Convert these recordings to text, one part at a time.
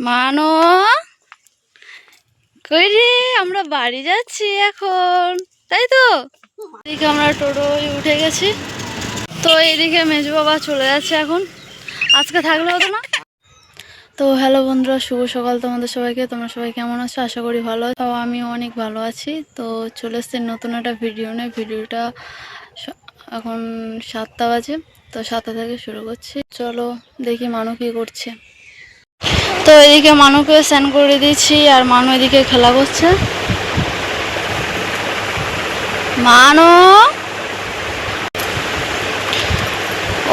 মানো? কই রে, আমরা বাড়ি যাচ্ছি এখন, তাই তো? এদিকে আমরা টোটোয় উঠে গেছি। তো এইদিকে মেজু বাবা চলে যাচ্ছে এখন। আজকে থাকলে হতো না? তো হ্যালো বন্ধুরা, শুভ সকাল তোমাদের সবাইকে। তোমরা সবাই কেমন আছো? আশা করি ভালো তো আমিও অনেক ভালো আছি। তো চলে এসছে নতুন একটা ভিডিও নিয়ে। ভিডিওটা এখন সাতটা বাজে। তো সাতটা থেকে শুরু করছি। চলো দেখি মানু কি করছে। তো এদিকে মানুকে স্নান করে দিয়েছি আর মানু এদিকে খেলা করছে। মানো!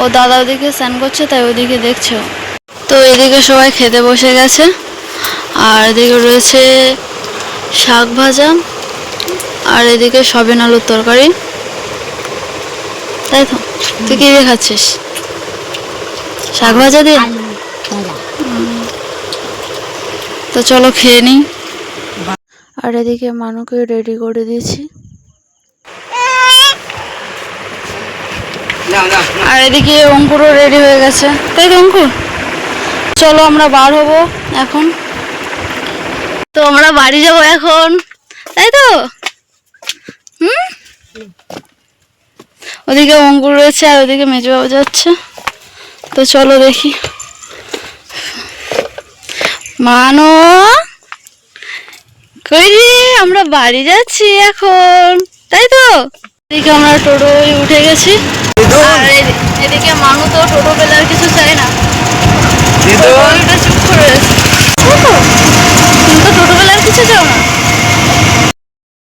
ও দাদা ওদিকে স্নান করছে, তাই ওদিকে দেখছ তো এদিকে সবাই খেতে বসে গেছে। আর এদিকে রয়েছে শাক ভাজা আর এদিকে সবেন আলুর তরকারি। তাই তো? তুই কি দিয়ে খাচ্ছিস? শাক ভাজা দিয়ে? তো চলো খেয়ে নিই। আর এদিকে মানুকে রেডি করে দিয়েছি। আর এদিকে অঙ্কুরও রেডি হয়ে গেছে। তাই তো অঙ্কুর? চলো আমরা বার হব এখন। তো আমরা বাড়ি যাব এখন। তাই তো? হুম? ওদিকে অঙ্কুর রয়েছে আর ওদিকে মেজবাবু যাচ্ছে। তো চলো দেখি। মানো? কই রে আমরা বাড়ি যাচ্ছি এখন। তাই তো? এদিকে আমরা টোটোয় উঠে গেছি। আর এদিকে মানু তো টোটো পেলে আর কিছু চাই না। চুপ করে তুমি তো টোটো কিছু চাও না?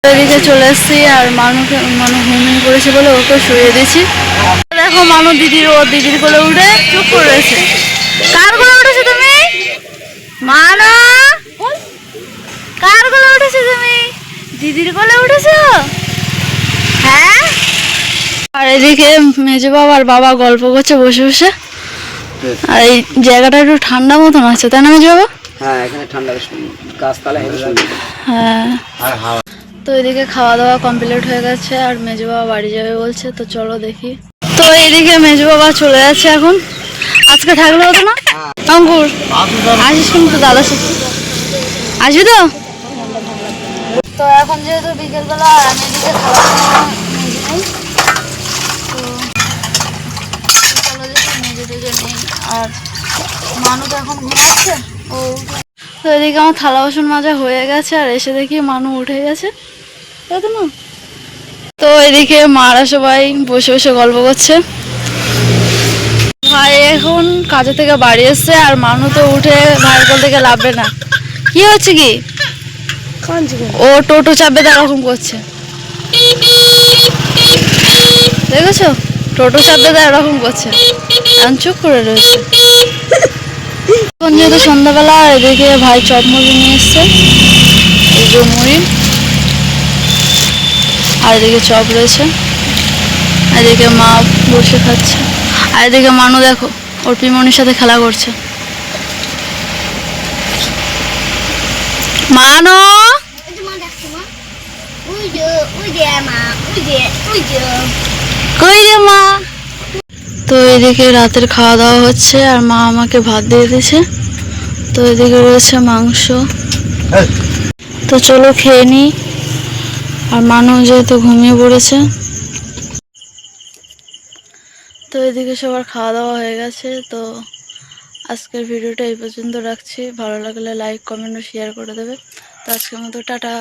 এদিকে চলে এসছি আর মানুকে মানু পড়েছে বলে ওকে শুয়ে দিয়েছি। দেখো মানু দিদির ও দিদির কোলে উঠে চুপ করে রয়েছে কার কোলে উঠেছো তুমি? মানা কার কোলে উঠেছো তুমি? দিদির কোলে উঠেছো? হ্যাঁ? আর এদিকে মেজো বাবা আর বাবা গল্প করছে বসে বসে। আর এই জায়গাটা একটু ঠান্ডা মতন আছে তাই না মেজো বাবা? হ্যাঁ এখানে ঠান্ডা গাছতলা হ্যাঁ। আর তো এদিকে খাওয়া দাওয়া কমপ্লিট হয়ে গেছে আর মেজো বাবা বাড়ি যাবে বলছে তো চলো দেখি। তো এইদিকে মেজো বাবা চলে যাচ্ছে এখন। আজকে থাকলে হতো না? অঙ্কুর আসিস কিন্তু দাদা সাথে। আসবি তো? তো এখন যেহেতু বিকেলবেলা আর আমি এদিকে আর মানু তো এখন ঘুমাচ্ছে। ও। তো এদিকে আমার থালা বাসন মাজা হয়ে গেছে আর এসে দেখি মানু উঠে গেছে। তাই তো না? তো এদিকে মারা সবাই বসে বসে গল্প করছে। কাজে থেকে বাড়ি এসছে আর মানু তো উঠে ভাইয়ের কোল থেকে লাভবে না। কি হচ্ছে কি? ও টোটো চাপবে তার রকম করছে। দেখেছ? টোটো চাপবে তার এরকম করছে। এখন চুপ করে রয়েছে। এখন যেহেতু সন্ধ্যাবেলা এদিকে ভাই চপ মুড়ি নিয়ে এসছে। এই যে মুড়ি। আর এদিকে চপ রয়েছে। আর এদিকে মা বসে খাচ্ছে। আর এদিকে মানু দেখো। ওর পিমনির সাথে খেলা করছে। মানো! কই রে মা? তো এদিকে রাতের খাওয়া দাওয়া হচ্ছে আর মা আমাকে ভাত দিয়ে দিয়েছে। তো এদিকে রয়েছে মাংস। তো চলো খেয়ে নিই আর মানুষ যেহেতু ঘুমিয়ে পড়েছে তো এদিকে সবার খাওয়া দাওয়া হয়ে গেছে, তো আজকের ভিডিওটা এই পর্যন্ত রাখছি। ভালো লাগলে লাইক কমেন্ট ও শেয়ার করে দেবে। তো আজকের মতো টাটা।